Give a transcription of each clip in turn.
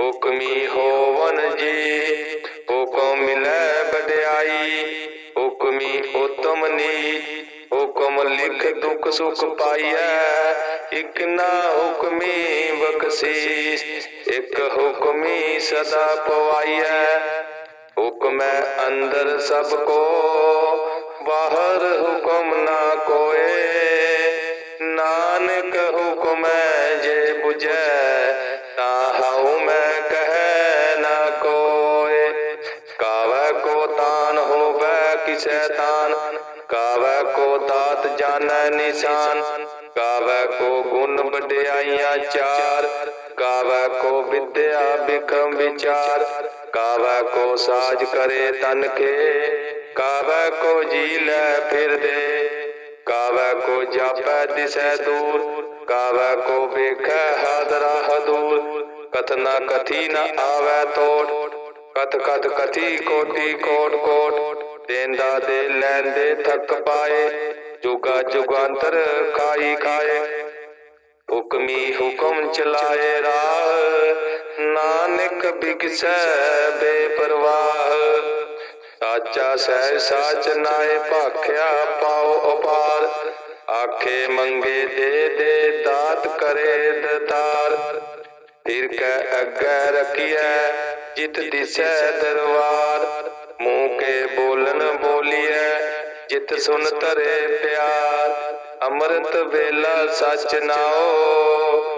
ਹੁਕਮੀ ਹੋਵਨ ਜੀ, ਹੁਕਮ ਮਿਲੈ ਬਡਿਆਈ, ਹੁਕਮੀ ਉਤਮ ਨੀ ਹੁਕਮ ਲਿਖ ਦੁਖ ਸੁਖ ਪਾਈਐ। ਇਕ ਨਾ ਹੁਕਮੀ ਬਖਸ਼ੀਸ, ਇਕ ਹੁਕਮੀ ਸਦਾ ਪਵਾਈਐ। ਹੁਕਮੈ ਅੰਦਰ ਸਭ ਕੋ ਬਾਹਰ ਵਿਚਾਰ। ਕਾਵੈ ਕੋ ਸਾਜ ਕਰੇ ਤਨ ਕੇ ਕਾਵੈ ਕੋ ਜੀ ਲੈ ਫਿਰਦੇ ਕਾਵੈ ਕੋ ਜਾਪੈ ਦਿਸੈ ਦੂਰ ਕਾਵੈ ਕੋ ਵੇਖੈ ਹਾਦਰਾ ਹਦੂਰ। ਕਥਨਾ ਕਥੀ ਨ ਆਵੈ ਤੋੜ, ਕਥ ਕਥ ਕਥੀ ਕੋਟੀ ਕੋਟ ਕੋਟ। ਦੇਂਦਾ ਦੇ ਲੈਂਦੇ ਥੱਕ ਪਾਏ, ਜੁਗਾ ਜੁਗਾਂਤਰ ਖਾਈ ਖਾਏ। ਹੁਕਮੀ ਹੁਕਮ ਚਲਾਏ ਰਾਹ ਨਾਨਕ ਬਿਗਸੈ ਬੇਪਰਵਾਹ। ਸਾਚਾ ਸਹਿ ਸਾਚ ਨਾਏ ਭਾਖਿਆ ਪਾਉ ਅਪਾਰ ਆਖੇ ਮੰਗੇ ਦੇ ਦੇ ਦਾਤ ਕਰੇ ਦਤਾਰ। ਫਿਰ ਕੈ ਅੱਗੇ ਰਖੀਐ, ਜਿਤ ਦਿਸੈ ਦਰਬਾਰ ਮੂੰਹ ਕੇ ਬੋਲਨ ਬੋਲੀਐ, ਜਿਤ ਸੁਨ ਤਰੇ ਪਿਆਰ। ਅੰਮ੍ਰਿਤ ਵੇਲਾ ਸਚ ਨਾਓ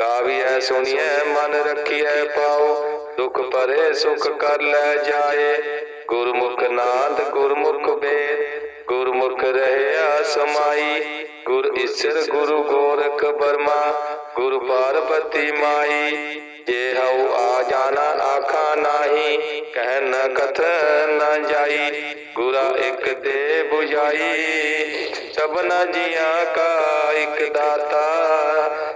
ਗਾਵੀਐ ਸੁਣੀਐ, ਮਨ ਰੱਖੀਐ ਪਾਉ ਦੁਖ ਪਰੇ ਸੁਖ ਕਰ ਲੈ ਜਾਏ। ਗੁਰਮੁਖ ਨਾਦ, ਗੁਰਮੁਖ ਵੇਦ। ਗੁਰਮੁਖ ਰਹਿਆ ਸਮਾਈ। ਗੁਰ ਈਸ਼ਰ, ਗੁਰੂ ਗੋਰਖ ਬਰਮਾ। ਗੁਰ ਪਾਰਬਤੀ ਮਾਈ। ਜੇ ਹਉ ਆ ਜਾਣਾ, ਆਖਾ ਨਾਹੀ। ਕਹਿ ਨ ਕਥ ਨ ਜਾਈ। ਗੁਰਾ ਇੱਕ ਦੇ 부ਝਾਈ ਸਭਨਾ ਜੀਆਂ ਕਾ ਇੱਕ ਦਾਤਾ।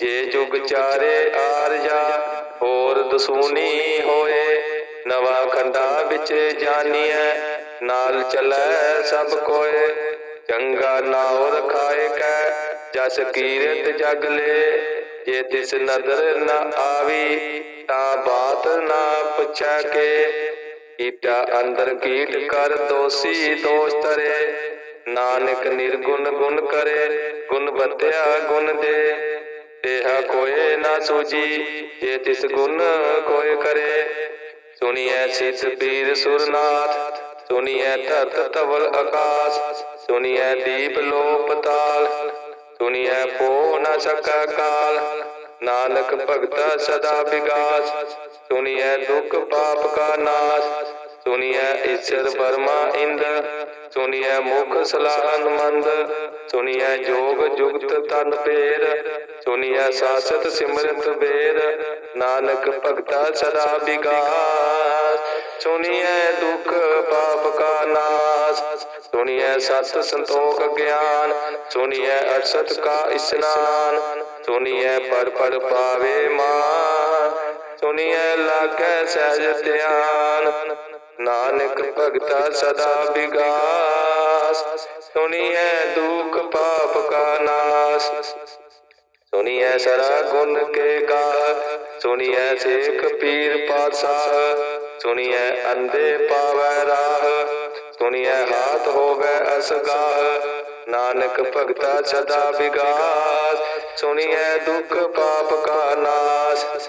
ਜੇ ਜੁਗ ਚਾਰੇ ਆਰਜਾ, ਹੋਰ ਦਸੂਨੀ ਹੋਏ, ਨਵਾ ਖੰਡਾ ਵਿੱਚ ਜਾਣੀਐ ਨਾਲ ਚੱਲੈ ਸਭ ਕੋਏ। ਚੰਗਾ ਨਾਉ ਰਖਾਏ ਕੈ, ਜਸ ਕੀਰਤ ਜਗ ਲੈ। ਜੇ ਤਿਸ ਨਦਰ ਨਾ ਆਵੀ, ਤਾਂ ਬਾਤ ਨਾ ਪੁੱਛੈ ਕੇ। ਕੀਟਾ ਅੰਦਰ ਕੀਟ ਕਰ ਦੋਸੀ ਦੋਸ਼ ਤਰੇ ਨਾਨਕ ਨਿਰਗੁਣ ਗੁਣ ਕਰੇ, ਗੁਣ ਬਤਿਆ ਗੁਣ ਦੇ। ਤੇਹਾ ਕੋਏ ਨਾ ਸੂਜੀ ਜੇ ਤਿਸ ਗੁਣ ਕੋਏ ਕਰੇ। ਸੁਣੀਐ ਸਿਸ ਪੀਰ ਸੁਰਨਾਥ, ਸੁਣੀਐ ਧਰਤ ਤਵਲ ਆਕਾਸ਼, ਸੁਣੀਐ ਦੀਪ ਲੋ ਪਤਾਲ ਸੁਣੀਐ ਪੋ ਨ ਸਕਾ ਕਾਲ। ਨਾਨਕ ਭਗਤਾ ਸਦਾ ਵਿਗਾਸ, ਸੁਣੀਐ ਦੁਖ ਪਾਪ ਕਾ ਨਾਸ, ਸੁਣੀਐ ਈਸ਼ਰ ਬਰਮਾ ਇੰਦ ਸੁਣੀਐ ਮੁਖ ਸਲਾਹਨ ਮੰਦ, ਸੁਣੀਐ ਜੋਗ ਜੁਗਤ ਤਨ ਪੇਰ ਸੁਣੀਐ ਸਾਸਤ ਸਿਮਰਤ ਬੇਰ ਨਾਨਕ ਭਗਤਾ ਸਦਾ ਵਿਗਾਸ। ਸੁਣੀਐ ਦੁਖ ਪਾਪ ਕਾ ਨਾਸ, ਸੁਣੀਐ ਸਤ ਸੰਤੋਖ ਗਿਆਨ, ਸੁਣੀਐ ਅਰਸਤ ਕਾ ਇਸਨਾਨ, ਸੁਣੀਐ ਪਰ ਪਰ ਪਾਵੇ ਮਾਨ। ਸੁਣੀਐ, ਲਾਗੈ ਸਹਿਜ ਧਿਆਨ। ਨਾਨਕ ਭਗਤਾ ਸਦਾ ਵਿਗਾਸ। ਸੁਣੀਐ, ਦੁਖ ਪਾਪ ਕਾ ਨਾਸ। ਸੁਣੀਐ, ਸਰਾ ਗੁਣ ਕੇ ਗਾ। ਸੁਣੀਐ, ਸੇਖ ਪੀਰ ਪਾਤਸ਼ਾਹ। ਸੁਣੀਐ, ਅੰਧੇ ਪਾਵੈ ਰਾਹ। ਸੁਣੀਐ, ਹਾਥ ਹੋਵੇ ਅਸਗਾਹ। ਨਾਨਕ ਭਗਤਾ ਸਦਾ ਵਿਗਾਸ। ਸੁਣੀਐ, ਦੁਖ ਪਾਪ ਕਾ ਨਾਸ।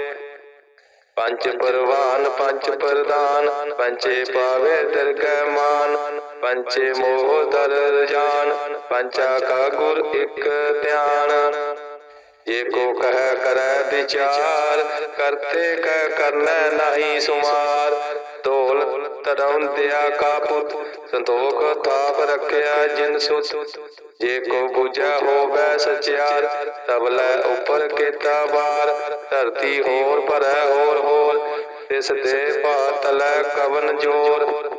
ਪੰਜ ਪਰਵਾਨ, ਪੰਜ ਪ੍ਰਦਾਨ ਪੰਚੇ ਪਾਵੇ ਦਰਗਹਿ ਮਾਨ ਪੰਚੇ ਮੋਹ ਦਰ ਜਾਨ ਪੰਚਾ ਕਾ ਗੁਰ ਇੱਕ ਧਿਆਨ। ਜੇ ਕੋ ਕਹਿ ਕਰੈ ਵਿਚਾਰ, ਕਰਤੇ ਕਹਿ ਕਰਨਾ ਨਹੀਂ ਸੁਮਾਰ ਢੋਲ ਤਰੰਦਿਆ ਕਾ ਪੁੱਤ, ਸੰਤੋਖ ਥਾਪ ਰੱਖਿਆ ਜਿਨ ਸੁਤ। ਜੇ ਕੋ ਬੁਝਾ ਹੋਵੇ ਸਚਿਆਰ ਤਬਲੇ ਉੱਪਰ ਕੀਤਾ ਬਾਰ ਧਰਤੀ ਹੋਰ ਭਰੈ ਹੋਰ ਹੋਰ, ਤਿਸ ਦੇ ਪਾਤਲੈ ਕਵਨ ਜੋਰ।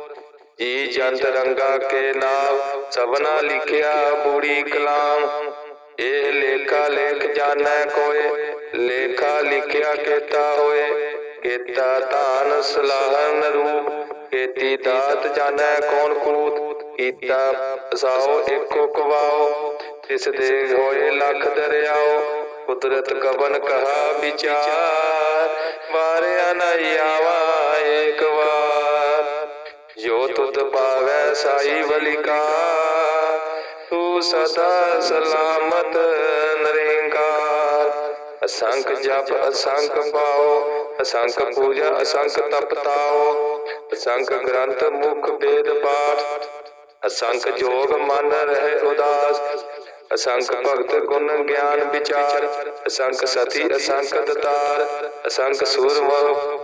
ਜੀ ਜੰਤ ਰੰਗਾ ਕੇ ਨਾਮ ਸਭਨਾ ਲਿਖਿਆ ਬੂੜੀ ਕਲਾਮ। ਇਹ ਲੇਖਾ ਲੇਖ ਜਾਣੈ ਕੋਏ, ਲੇਖਾ ਲਿਖਿਆ ਕੀਤਾ ਹੋਏ। ਕੀਤਾ ਧਾਨ ਸਲਾਹਨ ਰੂਪ। ਕੀਤੀ ਦਾਤ ਜਾਣੈ ਕੌਣ ਕੂਤ? ਕੀਤਾ ਸਾਓ ਏਕੋ ਕਵਾਓ। ਤਿਸ ਦੇ ਹੋਏ ਲੱਖ ਦਰਿਆਓ, ਕੁਦਰਤ ਕਵਨ ਕਹਾ ਵਿਚਾਰ? ਵਾਰਿਆ ਨਹੀਂ ਆਵਾ ਏਕ ਵਾਰ। ਜੋ ਤੁਧ ਪਾਵੈ ਸਾਈ ਵਲਿਕਾ ਤੂੰ ਸਦਾ ਸਲਾਮਤ ਨਰੇਂਕਾਰ। ਅਸੰਖ ਜਪ, ਅਸੰਖ ਪਾਓ, ਅਸੰਖ ਪੂਜਾ, ਅਸੰਖ ਤਪ ਤਾਓ ਅਸੰਖ ਗ੍ਰੰਥ ਮੁਖ ਵੇਦ ਪਾਠ। ਅਸੰਖ ਜੋਗ ਮਨ ਰਹੇ ਉਦਾਸ। ਅਸੰਖ ਭਗਤ ਗੁਣ ਗਿਆਨ ਵਿਚਾਰ। ਅਸੰਖ ਸਤੀ ਅਸੰਖ ਦਤਾਰ। ਅਸੰਖ ਸੂਰ। ਮਹ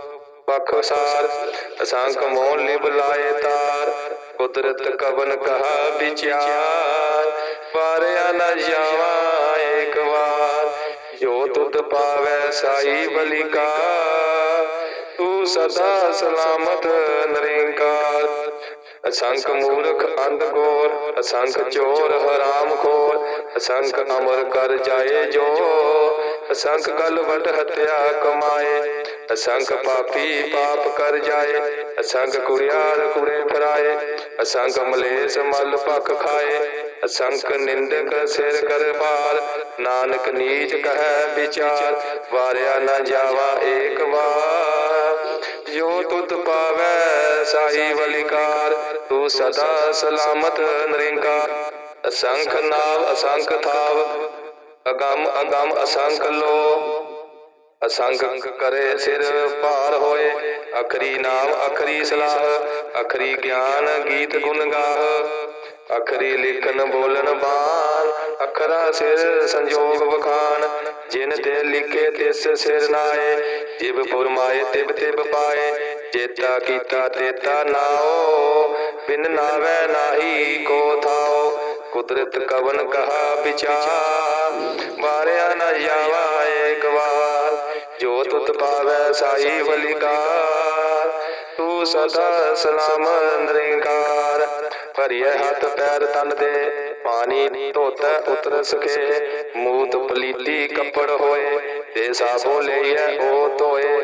ਅਸੰਖ ਮੋਹ ਲਿਬ ਲਾਏ ਤਾਰ। ਕੁਦਰਤ ਕਵਨ ਕਹਾ ਵਿਚਾਰ। ਪਾਰਿਆ ਨ ਜਾਵਾ ਏਕ ਵਾਰ। ਜੋ ਤੁਧ ਪਾਵੈ ਸਾਈ ਬਲਿਕਾ ਤੂੰ ਸਦਾ ਸਲਾਮਤ ਨਰੇਂਕਾਰ। ਅਸੰਖ ਮੂਰਖ ਅੰਧ ਗੋਰ ਅਸੰਖ ਚੋਰ ਹਰਾਮ ਖੋਰ, ਅਸੰਖ ਅਮਰ ਕਰ ਜਾਏ ਜੋ ਅਸੰਖ ਗਲ ਹਤਿਆ ਕਮਾਏ, ਅਸੰਖ ਪਾਪੀ ਪਾਪ ਕਰ ਜਾਏ, ਅਸੰਖ ਕੁੜਿਆਰ ਕੁੜੇ ਫਰਾਏ, ਅਸੰਖ ਮਲੇਸ ਮਲ ਭਖ ਖਾਏ, ਅਸੰਖ ਨਿੰਦਕ ਸਿਰ ਕਰ ਬਾਰ ਨਾਨਕ ਨੀਚ ਕਹੈ ਵਿਚਾਰ, ਵਾਰਿਆ ਨਾ ਜਾਵਾ ਏਕ ਵਾਰ। ਜੋ ਤੁਧ ਪਾਵੈ ਸਾਈ ਵਲਿਕਾਰ, ਤੂੰ ਸਦਾ ਸਲਾਮਤ ਨਰਿੰਕਾਰ ਅਸੰਖ ਨਾਵ ਅਸੰਖ ਥਾਵ, ਅਗੰਮ ਅਗੰਮ ਅਸੰਖ ਲੋ। ਅਸੰਖ ਕਰੇ ਸਿਰ ਭਾਰ ਹੋਏ, ਅਖਰੀ ਨਾਮ ਅਖਰੀ ਸਲਾਹ, ਅਖਰੀ ਗਿਆਨ ਗੀਤ ਗੁਣ ਗਾਹ। ਅਖਰੀ ਲਿਖਨ ਬੋਲਨ ਬਾਣ, ਅਖਰਾ ਸਿਰ ਸੰਜੋਗ ਵਖਾਨ ਜਿਨ ਤੇ ਲਿਖੇ ਤਿਸ ਸਿਰ ਨਾਏ, ਜਿਬ ਫੁਰਮਾਏ ਤਿਬ ਤਿਬ ਪਾਏ। ਚੇਤਾ ਕੀਤਾ ਤੇਤਾ ਨਾਓ, ਬਿਨ ਨਾਵੇ ਨਾਹੀ ਕੋ ਥਾਓ। ਕੁਦਰਤ ਕਵਨ ਕਹਾ ਵਿਚਾਰ ਵਾਰਿਆ ਨ ਜਾਵਾ ਏਕ ਵਾਰ। ਜੋ ਤੁਤ ਪਾਵੈ ਸਾਈ ਬਲਿਕਾਰ ਤੂੰ ਸਦਾ ਸਲਾਮ ਨਿਰੰਕਾਰ। ਭਰੀਏ ਹੱਥ ਪੈਰ ਤਨ ਦੇ, ਪਾਣੀ ਧੋਤਾ ਉਤਰ ਸਕੇ ਮੂਤ ਪਲੀਤੀ ਕੱਪੜ ਹੋਏ ਤੇ ਸਾਬੋ ਲਈਐ ਉਹ ਧੋਏ,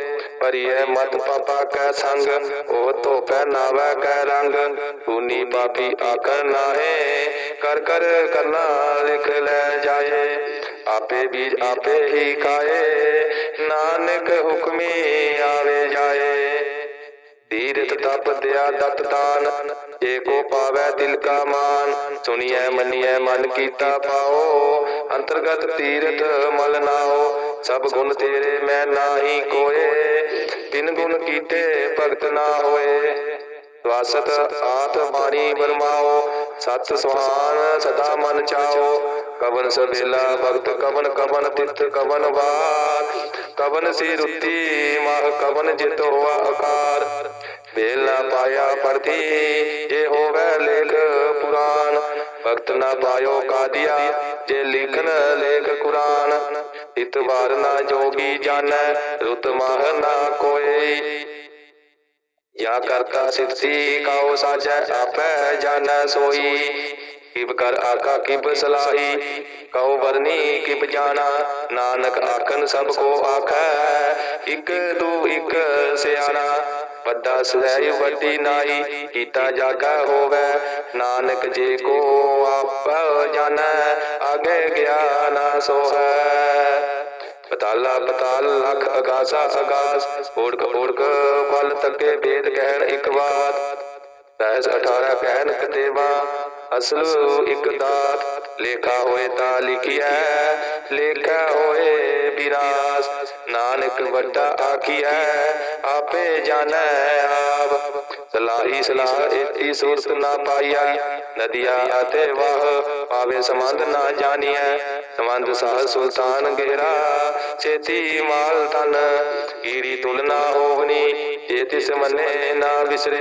ਭਰੀਏ ਮਤ ਪਾਪਾ ਕੈ ਸੰਗ, ਉਹ ਧੋਪੈ ਨਾਵੈ ਕੈ ਰੰਗ ਪੂਨੀ ਪਾਪੀ ਆਕਰ ਨਾਹੇ, ਕਰ ਕਰ ਕਰਨਾ ਲਿਖ ਲੈ ਜਾਏ, ਆਪੇ ਬੀਜ ਆਪੇ ਹੀ ਖਾਏ, ਨਾਨਕ ਹੁਕਮੀ ਆਵੇ ਜਾਏ। ਤੀਰਥ ਤਪ ਦਿਆ ਦਤ ਦਾਨ ਏਕੋ ਪਾਵੈ ਦਿਲ ਕਾ ਮਾਨ, ਸੁਣੀਐ, ਮੰਨੀਐ, ਮਨ ਕੀਤਾ ਪਾਓ। ਅੰਤਰਗਤ ਤੀਰਥ ਮਲ ਨਾਓ, ਸਭ ਗੁਣ ਤੇਰੇ ਮੈਂ ਨਾਹੀ ਕੋਏ। ਤਿਨ ਗੁਣ ਕੀਤੇ ਭਗਤ ਨਾ ਹੋਏ। ਵਾਸਤ ਆਤ ਬਾਣੀ ਬਰਮਾਓ ਸਤ ਸੁਹਾਨ ਸਦਾ ਮਨ ਚਾਓ। ਕਵਨ ਸਵੇਲਾ ਭਗਤ, ਕਵਨ ਕਵਨ ਤਿਤ ਕਵਨ ਵਾਰ। ਕਵਨ ਸੀ ਰੁਤੀ ਮਾਹ ਕਵਨ ਜਿਤ ਹੋਆ ਆਕਾਰ ਬੇਲਾ ਪਾਇਆ ਪਰਤੀ ਜੇ ਹੋਵੇ ਲੇਖ ਪੁਰਾਨ ਭਗਤ ਨਾ ਪਾਇਓ ਕਾਦੀਆ, ਜੇ ਲਿਖਨ ਲੇਖ ਕੁਰਾਨ। ਇਤਵਾਰ ਨਾ ਜੋਗੀ ਜਾਣੈ ਰੁਤ ਮਾਹ ਨਾ ਕੋਏ ਜਾਂ ਕਰਤਾ ਸਿੱਧੀ ਕਾਉ ਸਾਜੈ, ਆਪੈ ਜਾਣੈ ਸੋਈ। ਕਿਬ ਕਰ ਆਕਾ ਕਿਬ ਸਲਾਹੀ, ਕਉ ਵਰਨੀ, ਕਿਬ ਜਾਣਾ। ਨਾਨਕ ਆਖਨ ਸਭ ਕੋ ਆਖੈ, ਇਕ ਦੂ ਇਕ ਸਿਆਣਾ। ਵੱਡਾ ਸਵੈ ਵੱਡੀ ਨਾਈ ਕੀਤਾ ਜਾਗਾ ਹੋਵੇ। ਨਾਨਕ ਜੇ ਕੋ ਆਪ ਜਾਣੈ ਆਗੇ ਗਿਆਨ ਸੋਹੈ। ਪਤਾਲਾ ਪਤਾਲ ਲਖ ਅਗਾਸਾ ਅਗਾਸ ਓੜਕ ਓੜਕ ਬਲ ਤੱਕੇ ਵੇਦ ਕਹਿਣ ਇੱਕ ਬਾਤ। ਰਹਿਸ 18 ਕਹਿਣ ਕਤੇਵਾ, ਅਸਲ ਇੱਕ ਦਾਤ। ਲੇਖਾ ਹੋਏ ਤਾਂ ਲਿਖਿਆ ਲੇਖਾ ਹੋਏ ਵਿਰਾਸ। ਨਾਨਕ ਵੱਡਾ ਆਖੀਐ, ਆਪੇ ਜਾਣੈ ਆਪ। ਸਲਾਹੀ ਸਲਾਹ ਏਤੀ ਸੂਰਤ ਨਾ ਪਾਈਆ ਨਦੀਆ ਅਤੇ ਵਾਹ ਪਾਵੇ ਸੰਬੰਧ ਨਾ ਜਾਣੀਐ। ਸੰਬੰਧ ਸਾਹ ਸੁਲਤਾਨ ਗੇਰਾ ਛੇਤੀ ਮਾਲ ਤਨ ਈਰੀ ਤੁਲਨਾ ਹੋਵਨੀ, ਜੇ ਤਿਸ ਮੰਨੇ ਨਾ ਵਿਸਰੇ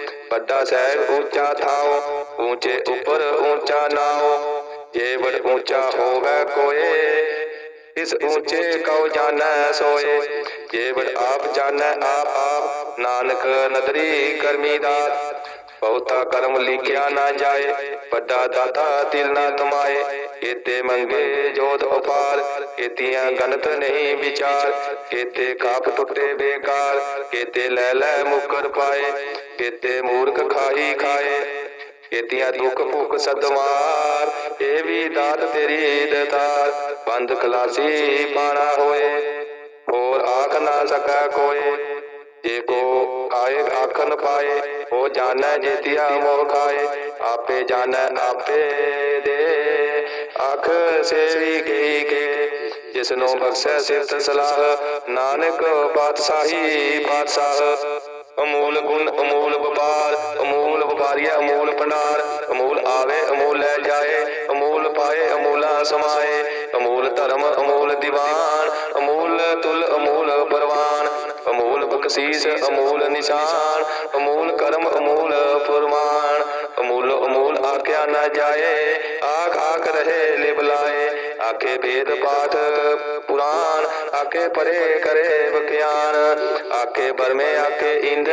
ਵੱਡਾ ਸਹਿਬ ਉੱਚਾ ਥਾਓ, ਉੱਚੇ ਉੱਪਰ ਉੱਚਾ ਨਾਓ ਜੇ ਬੜ ਉੱਚਾ ਹੋਵੇ ਕੋਏ, ਇਸ ਉੱਚੇ ਕਉ ਜਾਣੈ ਸੋਏ ਜੇ ਬੜ ਆਪ ਜਾਣੈ ਆਪ ਆਪ, ਨਾਨਕ ਨਦਰੀ ਕਰਮੀ ਦਾਤ, ਬਹੁਤਾ ਕਰਮ ਲਿਖਿਆ ਨਾ ਜਾਏ, ਵੱਡਾ ਦਾਤਾ ਦਿਲ ਨਾ ਤਮਾਏ ਏਤੇ ਮੰਗੇ ਜੋਤ ਉਪਾਰ ਏਤੀਆਂ ਗਨਤ ਨਹੀਂ ਵਿਚਾਰ ਏਤੇ ਕਾਪ ਟੁੱਟੇ ਬੇਕਾਰ ਏਤੇ ਲੈ ਲੈ ਮੁਕਰ ਪਾਏ ਏਤੇ ਮੂਰਖ ਖਾਈ ਖਾਏ ਏਤੀਆਂ ਦੁੱਖ ਭੁੱਖ ਸਦਮਾਰ, ਇਹ ਵੀ ਦਾਤ ਤੇਰੀ ਦਤਾਰ, ਬੰਦ ਖਲਾਸੀ ਪਾਣਾ ਹੋਏ, ਹੋਰ ਆਖ ਨਾ ਸਕਾ ਕੋਏ, ਜੇ ਕੋ ਆਏ ਆਖਨ ਪਾਏ, ਉਹ ਜਾਣੈ ਜੇਤਿਆ ਮੋਹ ਖਾਏ, ਆਪੇ ਜਾਣੈ ਆਪੇ ਦੇ ਆਖ ਸੇਵੀ ਗਈ ਕੇ ਜਿਸ ਬਖਸ਼ੈ ਸਿਫਤ ਸਲਾਹ, ਨਾਨਕ ਪਾਤਸ਼ਾਹੀ ਪਾਤਸ਼ਾਹ। ਅਮੂਲ ਗੁਣ, ਅਮੂਲ ਵਪਾਰ, ਅਮੂਲ ਵਪਾਰੀਆ ਅਮੂਲ ਭੰਡਾਰ। ਅਮੂਲ ਆਵੇ, ਅਮੂਲ ਲੈ ਜਾਏ, ਅਮੂਲ ਪਾਏ, ਅਮੂਲਾ ਸਮਾਏ। ਅਮੂਲ ਧਰਮ, ਅਮੂਲ ਦੀਵਾਨ, ਅਮੂਲ ਤੁਲ, ਅਮੂਲ ਪਰਵਾਨ। ਅਮੂਲ ਬਖਸ਼ੀਸ, ਅਮੂਲ ਨਿਸ਼ਾਨ। ਅਮੂਲ ਕਰਮ, ਅਮੂਲ ਫਰਮਾਨ। ਅਮੂਲ ਅਮੂਲ ਆਖਿਆ ਨਾ ਜਾਏ ਆਖ ਆਖ ਰਹੇ ਲਿਵ ਲਾਏ ਆਖੇ ਵੇਦ ਪਾਠ ਪੁਰਾਨ ਆਖੇ ਪਰੇ ਕਰੇ ਵਿਗਿਆਨ ਆਖੇ ਬਰਮੇ ਆਖੇ ਇੰਦ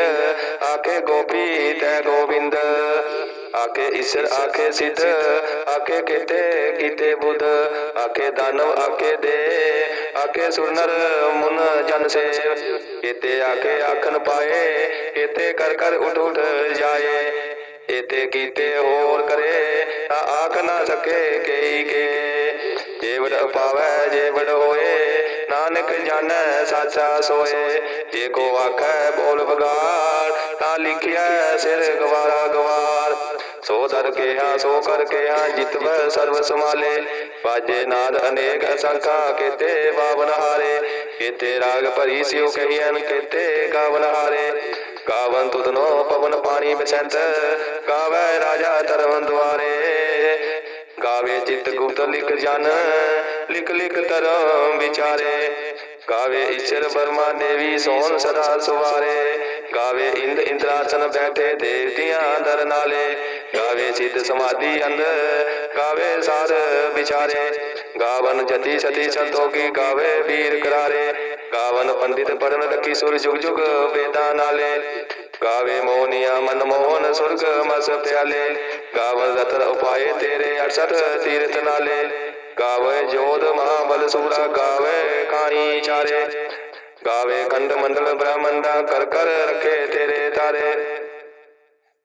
ਆਖੇ ਗੋਪੀ ਤੈ ਗੋਬਿੰਦ ਆਖੇ ਈਸ਼ਰ ਆਖੇ ਸਿੱਧ ਆਖੇ ਕੀਤੇ ਕੀਤੇ ਬੁੱਧ ਆਖੇ ਦਾਨਵ ਆਖੇ ਦੇ ਆਖੇ ਸੁਰਨਰ ਮੁਨ ਜਨ ਸੇਵ ਕੀਤੇ ਆਖੇ ਆਖਨ ਪਾਏ ਕੀਤੇ ਕਰ ਕਰ ਉਠ ਉਠ ਜਾਏ ਕੀਤੇ ਹੋਰ ਕਰੇ, ਤਾਂ ਆਖ ਨਾ ਸਕੇ ਕਈ ਕੇ। ਜੇ ਵਡ ਪਾਵੈ ਹੋਏ, ਨਾਨਕ ਜਾਣੈ, ਸਾਚਾ ਸੋਏ। ਜੇ ਕੋ ਆਖੈ ਬੋਲ ਬਗਾਰ ਤਾਂ ਲਿਖਿਆ ਸਿਰ ਗਵਾਰਾ ਗਵਾਰ। ਸੋ ਦਰ ਕੇ ਸੋ ਕਰ ਕੇ ਹਾਂ ਜਿਤਵੈ ਸਰਬ ਸਮਾਲੇ ਬਾਜੇ ਨਾਦ ਅਨੇਕ ਅਸੰਖਾ ਕੇਤੇ ਬਾਵਨ ਹਾਰੇ। ਕੇਤੇ ਰਾਗ ਭਰੀ ਸਿਉ ਕਹੀਨ ਕੇਤੇ ਗਾਵਨ ਹਾਰੇ। ਕਾਵਨ ਤੁਧਨੋ ਪਵਨ ਪਾਣੀ ਬਸੰਤ ਗਾਵੇ ਰਾਜਾ ਧਰਮ ਦੁਆਰੇ। ਗਾਵੇ ਚਿਤ ਗੁਪਤ ਲਿਖ ਜਨ, ਲਿਖ ਲਿਖ ਧਰਮ ਵਿਚਾਰੇ। ਗਾਵੇ ਈਸ਼ਰ ਬਰਮਾ ਦੇਵੀ ਸੋਨ ਸਦਾ ਸੁਵਾਰੇ। ਗਾਵੇ ਇੰਦ ਇੰਦਰਾਸਨ ਬੈਠੇ ਦੇਵਤਿਆਂ ਦਰ ਨਾਲੇ ਗਾਵੇ ਸਿੱਧ ਸਮਾਧੀ ਅੰਦ ਗਾਵੇ ਸਾਰ ਵਿਚਾਰੇ। ਗਾਵਨ ਜਤੀ ਸਤੀ ਸੰਤੋਖੀ ਗਾਵੇ ਵੀਰ ਕਰਾਰੇ। ਗਾਵਨ ਪੰਡਿਤ ਪੜਨ ਰਖੀ ਸੁਰ ਜੁਗ ਜੁਗ ਵੇਦਾਂ ਨਾਲੇ। ਗਾਵੇ ਮੋਹਨੀਆ ਮਨ ਮੋਹਨ ਸੁਰਗ ਮਸ ਪਿਆਲੇ। ਗਾਵਨ ਰਤਨ ਉਪਾਏ ਤੇਰੇ 68 ਤੀਰਥ ਨਾਲੇ। ਗਾਵੇ ਜੋਧ ਮਹਾਬਲ ਸੂਰਾ ਗਾਵੇ ਕਾਣੀ ਚਾਰੇ ਗਾਵੇ ਖੰਡ ਮੰਡਲ ਬ੍ਰਹਮੰਡਾ ਕਰ ਕਰ ਰਖੇ ਤੇਰੇ ਤਾਰੇ।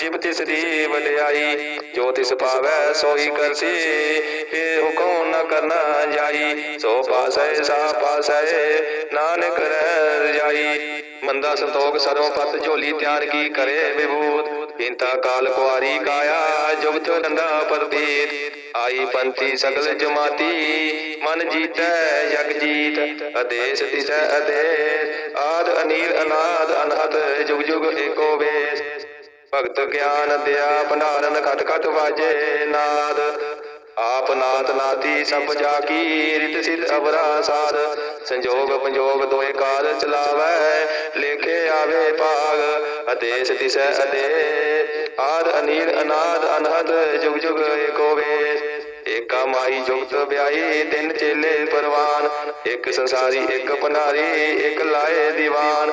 ਜਿਬ ਤਿਸ ਦੀ ਵਡਿਆਈ, ਜੋ ਤਿਸ ਪਾਵੈ ਸੋਈ ਕਰਸੀ ਇਹ ਹੁਕਮ ਨ ਕਰਨਾ ਜਾਈ। ਸੋ ਪਾਸੈ, ਸਾ ਪਾਸੈ, ਨਾਨਕ ਰਹਿ ਰਜਾਈ ਮੰਦਾ ਸੰਤੋਖ ਸਰਵ ਪਤ ਝੋਲੀ ਤਿਆਰ ਕੀ ਕਰੇ ਵਿਭੂਤ। ਇੰਤਾ ਕਾਲ ਕੁਆਰੀ ਕਾਇਆ ਜੁਗਤ ਡੰਡਾ ਪਰਦੀਤ। ਆਈ ਪੰਥੀ ਸਗਲ ਜਮਾਤੀ, ਮਨ ਜੀਤੈ ਜਗ ਜੀਤ। ਅਦੇਸ ਦਿਸੈ ਅਦੇਸ, ਆਦ ਅਨੀਰ ਅਨਾਦ ਅਨਹਤ ਜੁਗ ਜੁਗ ਏਕੋ ਵੇਸ। ਭਗਤ ਗਿਆਨ ਦਿਆ, ਭੰਡਾਰਨ ਖਟ ਖਟ ਵਾਜੇ ਨਾਦ। ਆਪ ਨਾਤ ਨਾਤੀ ਸਭ ਜਾ ਕੀ ਰਿਤ ਸਿਧ ਅਵਰਾ ਸਾਧ ਸੰਜੋਗ ਪੰਜੋਗ ਦੋਏ ਕਾਲ ਚਲਾਵੈ, ਲੇਖੇ ਆਵੇ ਭਾਗ। ਅਦੇਸ ਦਿਸੈ ਅਦੇ ਆਦ ਅਨੀਰ ਅਨਾਦ ਅਨਹਦ, ਜੁਗ ਜੁਗ ਏਕੋ ਵੇਸ ਏਕਾ ਮਾਈ ਜੁਗਤ ਵਿਆਹੀ, ਤਿੰਨ ਚੇਲੇ ਪਰਵਾਨ। ਇੱਕ ਸੰਸਾਰੀ, ਇੱਕ ਭੰਡਾਰੀ, ਇੱਕ ਲਾਏ ਦੀਵਾਨ।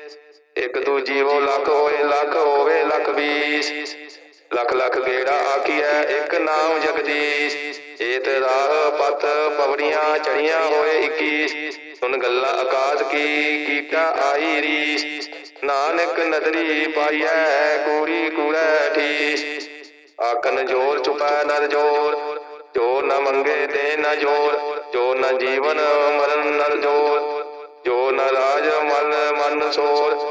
ਇੱਕ ਦੂਜੀ ਜੀਵੋ ਲੱਖ ਹੋਏ, ਲੱਖ ਹੋਵੇ, ਲੱਖ ਵੀਸ ਲੱਖ ਲੱਖ ਗੇੜਾ ਆਖੀਐ? ਇੱਕ ਨਾਮ ਜਗਦੀਸ਼। ਏਤ ਰਾਹ ਪਤ ਪਵੜੀਆਂ ਚੜੀਆਂ ਹੋਏ 21 ਸੁਨ ਗੱਲਾਂ ਆਕਾਸ਼ ਕੀ, ਕੀਟਾ ਆਈ ਰੀਸ। ਨਾਨਕ ਨਦਰੀ ਪਾਈਐ, ਕੂੜੀ ਕੂੜੈ ਠੀਸ। ਆਕਨ ਜੋਰ ਚੁਪੈ ਨਰ ਜੋਰ, ਜੋ ਨ ਮੰਗੇ ਦੇ ਨ ਜੋਰ, ਜੋ ਨ ਜੀਵਨ ਮਰਨ ਨਰ ਜੋਰ, ਜੋ ਨ ਰਾਜ ਮਨ ਮਨ ਸੋਰ।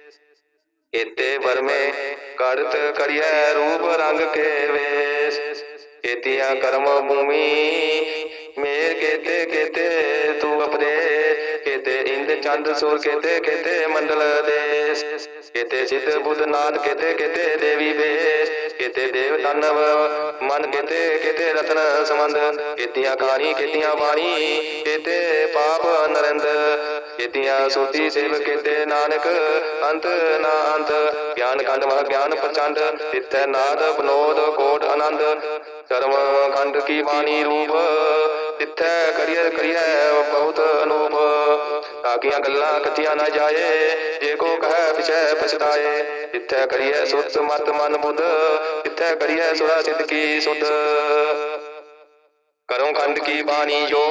ਇਤੇ ਵਰਮੇ ਕਰਤ ਕਰਿਐ ਰੂਪ ਰੰਗ ਕੇ ਵੇਸ। ਕੇਤੀਆਂ ਕਰਮ ਭੂਮੀ ਮੇਰ ਕੇਤੇ ਕੇਤੇ ਤੂੰ ਅਪਦੇ ਚੰਦ ਸੂਰ ਕਿਤੇ ਕੇਤੇ ਮੰਡਲ ਦੇਸ, ਕੇਤੇ ਸਿੱਧ ਬੁੱਧ ਨਾਥ ਕੇਤੇ ਦੇਵੀ ਵੇਸ ਕਿਤੇ ਦੇਵ ਦਾਨਵ, ਮਨ ਕੇਤੇ ਕੇਤੇ ਰਤਨ ਸਮੰਦ ਕੇਤੀਆਂ ਕਹਾਣੀ, ਕੇਤੀਆਂ ਬਾਣੀ, ਕੇਤੇ ਪਾਪ ਨਰਿੰਦ, ਕੇਤੀਆਂ ਸੋਤੀ ਸਿਵ, ਕਿਤੇ ਨਾਨਕ, ਅੰਤ ਨਾ ਅੰਤ, ਗਿਆਨ ਖੰਡ ਮਹ ਗਿਆਨ ਪ੍ਰਚੰਡ ਤਿੱਥੈ ਨਾਦ ਬਨੋਦ ਕੋਟ ਆਨੰਦ, ਕਰਮ ਖੰਡ ਕੀ ਬਾਣੀ ਰੂਪ ਤਿੱਥੈ ਕਰੀਐ ਕਰੀਐ ਬਹੁਤ ਅਨੂਪ। ਤਾਕੀਆਂ ਗੱਲਾਂ ਕੱਚੀਆਂ ਨਾ ਜਾਏ, ਜੇ ਕੋ ਕਹੈ ਪਿਛੈ ਪਛਤਾਏ। ਜਿੱਥੈ ਕਰੀਐ ਸੁਤ ਮਤ ਮਨ ਬੁੱਧ ਜਿੱਥੈ ਕਰੀਐ ਸੁਰਾ ਸਿੱਧ ਕੀ ਸੁਧ। ਕਰੋ ਖੰਡ ਕੀ ਬਾਣੀ ਜੋ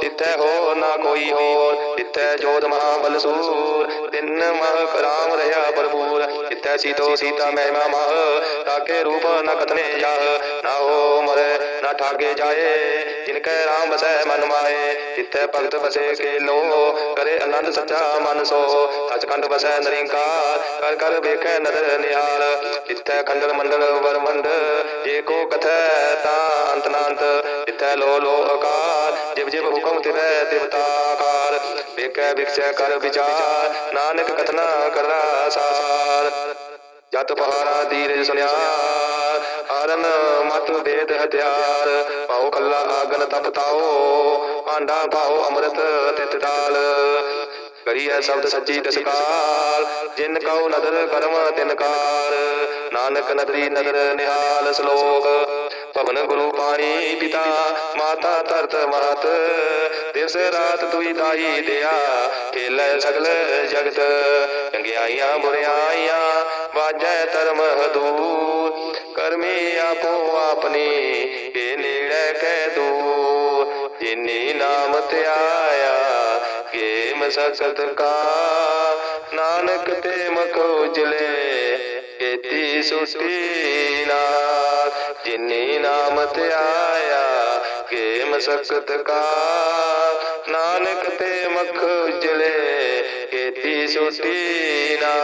ਤਿੱਥੈ ਹੋ ਨਾ ਕੋਈ ਹੋਰ ਤਿੱਥੈ ਜੋਤ ਮਹਾ ਬਲਸੂਰ ਤਿੰਨ ਮਹ ਕਰਾਮ ਰਹਾ ਭਰਪੂਰ ਤਿੱਥੈ ਸੀਤੋ ਸੀਤਾ ਮਹਿਮਾ ਮਹ ਤਾਕੇ ਰੂਪ ਨ ਕਤਨੇ ਜਾਹ, ਨਾ ਹੋ ਮਰੇ, ਨਾ ਠਾਗੇ ਜਾਏ, ਜਿਨ ਕੈ ਰਾਮ ਬਸੈ ਮਨ ਮਾਏ ਤਿੱਥੈ ਭਗਤ ਬਸੇ ਕੇ ਲੋ ਕਰੇ ਆਨੰਦ ਸੱਚਾ ਮਨ ਸੋ, ਸਚਖੰਡ ਬਸੈ ਨਰਿੰਕਾਰ, ਕਰ ਕਰ ਵੇਖੈ ਨਦਰ ਨਿਹਾਲ ਤਿੱਥੈ ਖੰਡਲ ਮੰਡਲ ਵਰਮੰਡ ਜੇ ਕੋ ਕਥੈ ਤਾ ਅੰਤ ਨਾ ਅੰਤ ਲੋ ਲੋ ਅਕਾਲ ਜਿਵ ਜਿਵ ਹੁਕਮ ਤਿਵੈ ਵੇਖੈ ਵਿਖਸੈ ਕਰ, ਵਿਚਾਰ। ਨਾਨਕ ਕਥਨਾ ਕਰਦਾ ਸਾਰ। ਜਤ ਪਹਾਰਾ ਧੀਰਜ ਸੁਨਿਆ ਹਰਨ ਮਤ ਵੇਦ ਹਥਿਆਰ। ਪਾਉ ਕੱਲਾ ਆਗਨ ਤਪਤਾਓ ਆਂਡਾ ਪਾਉ ਅੰਮ੍ਰਿਤ ਤਿਤ ਦਾਲ ਕਰੀਐ ਸ਼ਬਦ ਸੱਚੀ ਦਸਕਾਲ ਜਿਨ ਕਉ ਨਦਰ ਕਰਮ ਤਿਨ ਕਾਰ। ਨਾਨਕ ਨਦਰੀ ਨਦਰ ਨਿਹਾਲ ਸ਼ਲੋਕ। ਪਵਨ ਗੁਰੂ ਪਾਣੀ ਪਿਤਾ, ਮਾਤਾ ਧਰਤ ਮਾਤ। ਦਿਵਸ ਰਾਤ ਦੁਈ ਦਾਈ ਦਿਆ, ਖੇਲੇ ਸਗਲ ਜਗਤ। ਚੰਗਿਆਈਆਂ ਬੁਰਿਆਈਆਂ ਵਾਜੈ ਧਰਮ ਹਦੂਰ ਕਰਮੀ ਆਪੋ ਆਪਣੀ ਕੇ ਨੇੜੇ ਕਹਿ ਦੂਰ ਜਿਨੀ ਨਾਮ ਧਿਆਇਆ ਕੇ ਮਸਕਤ ਕਾ। ਨਾਨਕ ਤੇ ਮਖ ਉਜਲੇ ਕੀਤੀ ਸੁਸਤੀ ਨਾਲ ਜਿਨੀ ਨਾਮ ਧਿਆਇਆ ਕੇ ਮਸਕਤ ਕਾ। ਨਾਨਕ ਤੇ ਮਖ ਉਜਲੇ ਕੀਤੀ ਸੁਸਤੀ ਨਾ।